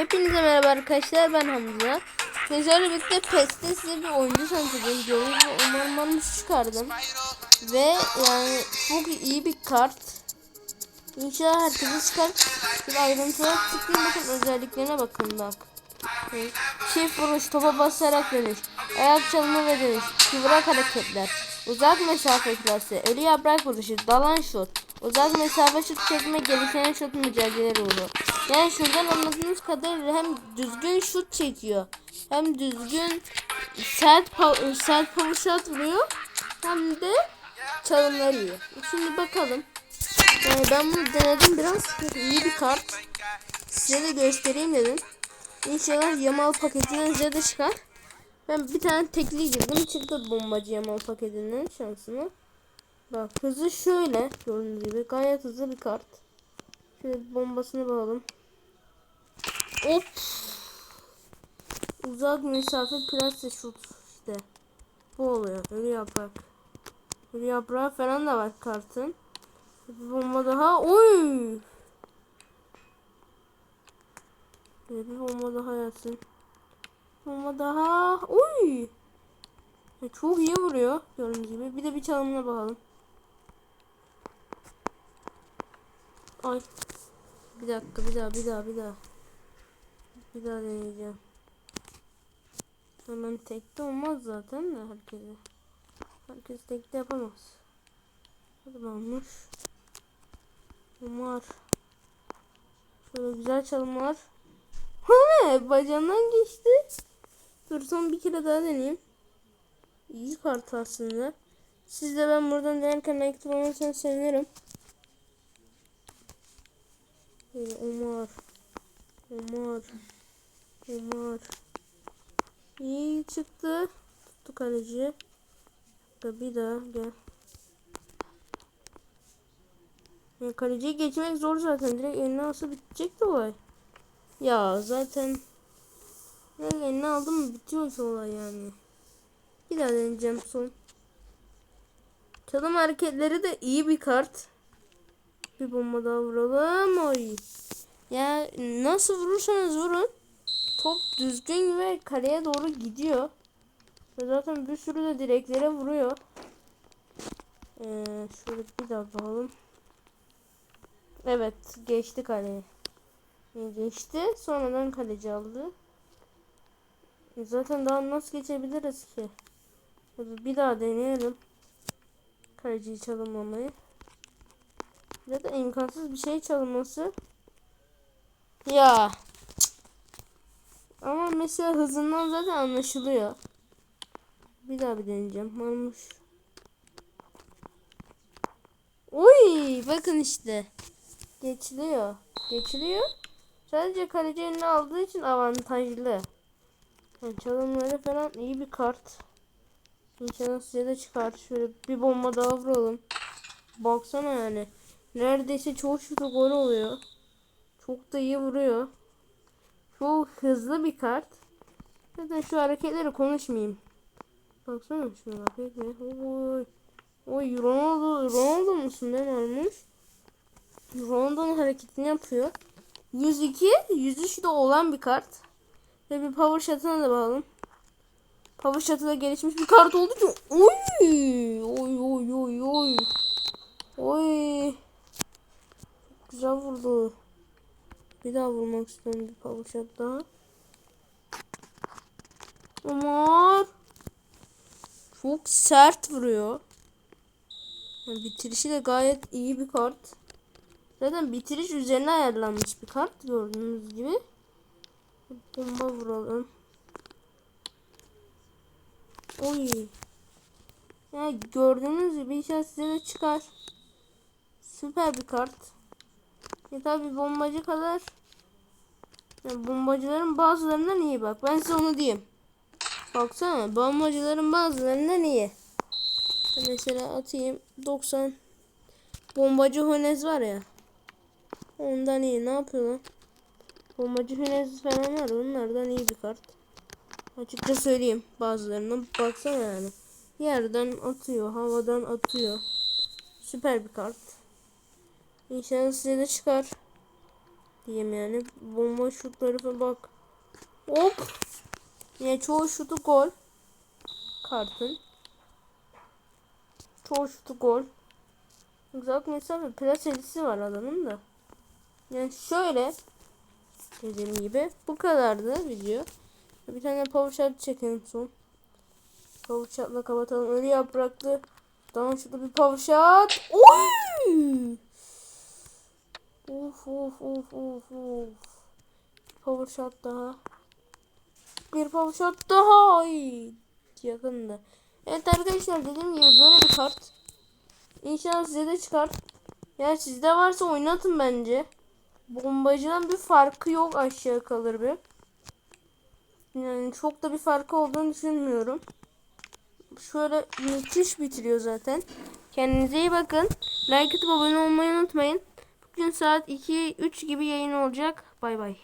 Hepinize merhaba arkadaşlar ben Hamza. Sizlerle birlikte PES'te size bir oyuncu tanıtacağım. Gördüğünüz gibi umarım Mamus çıkardım. Ve yani çok iyi bir kart. İnşallah herkese çıkar. Bir ayrıntılara tıklayın bakın özelliklerine bakın bak. Çift vuruş, topa basarak dönüş, ayak çalımı ve dönüş, kıvrak hareketler, uzak mesafe klası, ölü yaprak vuruşu, dalan şut, uzak mesafe şut çekme, gelişen şut mücadele ruhu. Yani şuradan anladığınız kadarıyla hem düzgün şut çekiyor, hem düzgün sert, sert power shot vuruyor, hem de çalımları iyi. Şimdi bakalım. Yani ben bunu denedim biraz. iyi bir kart. Size de göstereyim dedim. İnşallah Yamal paketinden size de çıkar. Ben bir tane tekli girdim. Çıktı bombacı Yamal paketinden şansına. Bak hızı şöyle. Gördüğünüz gibi gayet hızlı bir kart. Şöyle bombasını bakalım. Hop. Uzak mesafe plase şut işte. Bu oluyor. Ölü yaprak. Ölü yaprağı falan da var kartın. Bir bomba daha. Oy. Böyle bir bomba daha yatsın. Bomba daha. Oy. Çok iyi vuruyor. Gördüğünüz gibi. Bir de bir çalımına bakalım. Ay. Bir dakika bir daha bir daha bir daha. Bir daha deneyeceğim. Hemen tekte olmaz zaten de herkese. Herkes tekte yapamaz. Hadi varmış. Umar. Şöyle güzel çalımlar. Bu ne? Bacağından geçti. Dur son bir kere daha deneyeyim. İyi kart aslında. Siz de ben buradan denerken like olursanız sevinirim. Şöyle Umar. Umar. Umar. İyi çıktı. Tuttu kaleci. Bir daha gel. Ya kaleciyi geçmek zor zaten. Direkt eline alsa bitecek de olay. Ya zaten direkt eline aldım mı bitiyor olay yani. Bir daha deneyeceğim son. Çalım hareketleri de iyi bir kart. Bir bomba daha vuralım. Oy. Ya nasıl vurursanız vurun. Top düzgün ve kaleye doğru gidiyor. Ve zaten bir sürü de direklere vuruyor. Ee, şöyle bir daha bakalım. Evet geçti kaleye. Geçti. Sonradan kaleci aldı. E, Zaten daha nasıl geçebiliriz ki? Bir daha deneyelim. Kaleciyi çalınmamayı. Da imkansız bir şey çalınması. Ya. Mesela hızından zaten anlaşılıyor. Bir daha bir deneyeceğim. Varmış. Oy bakın işte. Geçiliyor. Geçiliyor. Sadece kaleci eline aldığı için avantajlı. Yani çalımları falan iyi bir kart. İnşallah size de çıkar. Şöyle bir bomba daha vuralım. Baksana yani. Neredeyse çoğu şutu gol oluyor. Çok da iyi vuruyor. Çok hızlı bir kart. Zaten şu hareketleri konuşmayayım. Baksana şu hareketleri. Oy. Oy Ronaldo, Ronaldo musun ne varmış? Ronaldo'nun hareketini yapıyor. 102, 103 de olan bir kart. Ve bir power shot'ına da bakalım. Power shot'ı da gelişmiş bir kart olduğu için oy oy oy oy oy oy güzel vurdu. Bir daha vurmak istiyorum bir shot daha. Umar çok sert vuruyor. Bitirişi de gayet iyi bir kart. Zaten bitiriş üzerine ayarlanmış bir kart gördüğünüz gibi. Bomba vuralım. Oy. Ya gördüğünüz gibi inşallah size de çıkar. Süper bir kart. Ya tabi bombacı kadar. Ya bombacıların bazılarından iyi bak. Ben size onu diyeyim. Baksana bombacıların bazılarından iyi. Mesela atayım 90 bombacı Honez var ya. Ondan iyi. Ne yapıyor lan? Bombacı Hünez falan var. Onlardan iyi bir kart. Açıkça söyleyeyim. Bazılarına baksana yani. Yerden atıyor. Havadan atıyor. Süper bir kart. İnşallah size de çıkar. diyeyim yani. Bomba şutları falan bak. Hop. Yine çoğu şutu gol. Kartın. Çoğu şutu gol. Uzak mesafe plas elisi var adamın da. Yani şöyle dediğim gibi bu kadardı video. Bir tane power shot çekelim son. Power shot'la kapatalım. Ölü yapraklı. Daha şurada bir power shot. Oy! Of of of of of. Power shot daha. Bir power shot daha. Ay. Yakında. Evet arkadaşlar dediğim gibi böyle bir kart. İnşallah size de çıkar. Yani sizde varsa oynatın bence. Bombacıdan bir farkı yok aşağı kalır bir. Yani çok da bir farkı olduğunu düşünmüyorum. Şöyle müthiş bitiriyor zaten. Kendinize iyi bakın. Like atıp abone olmayı unutmayın. Bugün saat 2-3 gibi yayın olacak. Bay bay.